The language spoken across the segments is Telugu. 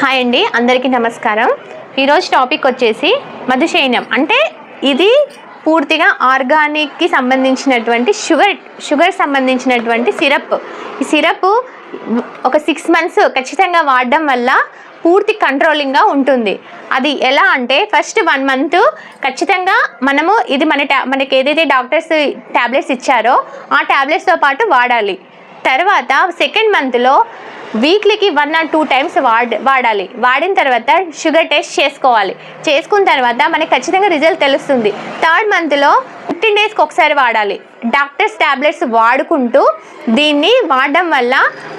హాయ్ అండి అందరికీ నమస్కారం. ఈరోజు టాపిక్ వచ్చేసి మధుశైన్యం అంటే ఇది పూర్తిగా ఆర్గానిక్కి సంబంధించినటువంటి షుగర్ షుగర్ సంబంధించినటువంటి సిరప్. ఈ సిరప్ ఒక సిక్స్ మంత్స్ ఖచ్చితంగా వాడడం వల్ల పూర్తి కంట్రోలింగ్గా ఉంటుంది. అది ఎలా అంటే ఫస్ట్ వన్ మంత్ ఖచ్చితంగా మనము ఇది మన టా మనకి ఏదైతే డాక్టర్స్ ట్యాబ్లెట్స్ ఇచ్చారో ఆ ట్యాబ్లెట్స్తో పాటు వాడాలి. తర్వాత సెకండ్ మంత్లో వీక్లీకి వన్ ఆర్ టూ టైమ్స్ వాడ వాడాలి. వాడిన తర్వాత షుగర్ టెస్ట్ చేసుకోవాలి. చేసుకున్న తర్వాత మనకి ఖచ్చితంగా రిజల్ట్ తెలుస్తుంది. థర్డ్ మంత్లో ఫిఫ్టీన్ డేస్కి ఒకసారి వాడాలి. డాక్టర్స్ ట్యాబ్లెట్స్ వాడుకుంటూ దీన్ని వాడడం వల్ల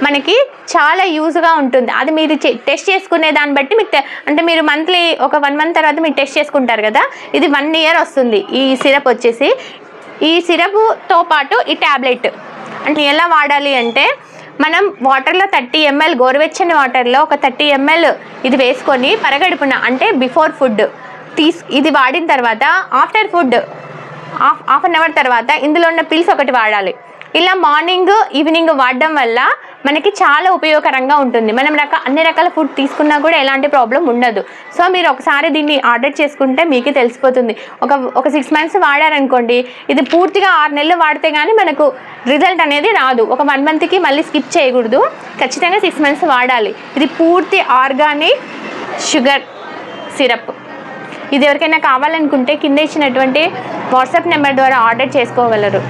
మనకి చాలా యూజ్గా ఉంటుంది. అది మీరు టెస్ట్ చేసుకునే దాన్ని బట్టి మీకు అంటే మీరు మంత్లీ ఒక వన్ మంత్ తర్వాత మీరు టెస్ట్ చేసుకుంటారు కదా ఇది వన్ ఇయర్ వస్తుంది ఈ సిరప్ వచ్చేసి. ఈ సిరప్తో పాటు ఈ ట్యాబ్లెట్ అంటే ఎలా వాడాలి అంటే మనం వాటర్లో థర్టీ ఎంఎల్ గోరువెచ్చని వాటర్లో ఒక థర్టీ ఎంఎల్ ఇది వేసుకొని పరగడుపున అంటే బిఫోర్ ఫుడ్ తీస్ ఇది వాడిన తర్వాత after food half half an hour తర్వాత ఇందులో ఉన్న పిల్స్ ఒకటి వాడాలి. ఇలా మార్నింగ్ ఈవినింగ్ వాడడం వల్ల మనకి చాలా ఉపయోగకరంగా ఉంటుంది. మనం రక అన్ని రకాల ఫుడ్ తీసుకున్నా కూడా ఎలాంటి ప్రాబ్లం ఉండదు. సో మీరు ఒకసారి దీన్ని ఆర్డర్ చేసుకుంటే మీకే తెలిసిపోతుంది. ఒక ఒక సిక్స్ మంత్స్ వాడారనుకోండి ఇది పూర్తిగా ఆరు నెలలు వాడితే కానీ మనకు రిజల్ట్ అనేది రాదు. ఒక వన్ మంత్కి మళ్ళీ స్కిప్ చేయకూడదు. ఖచ్చితంగా సిక్స్ మంత్స్ వాడాలి. ఇది పూర్తి ఆర్గానిక్ షుగర్ సిరప్. ఇది ఎవరికైనా కావాలనుకుంటే కింద ఇచ్చినటువంటి వాట్సాప్ నెంబర్ ద్వారా ఆర్డర్ చేసుకోగలరు.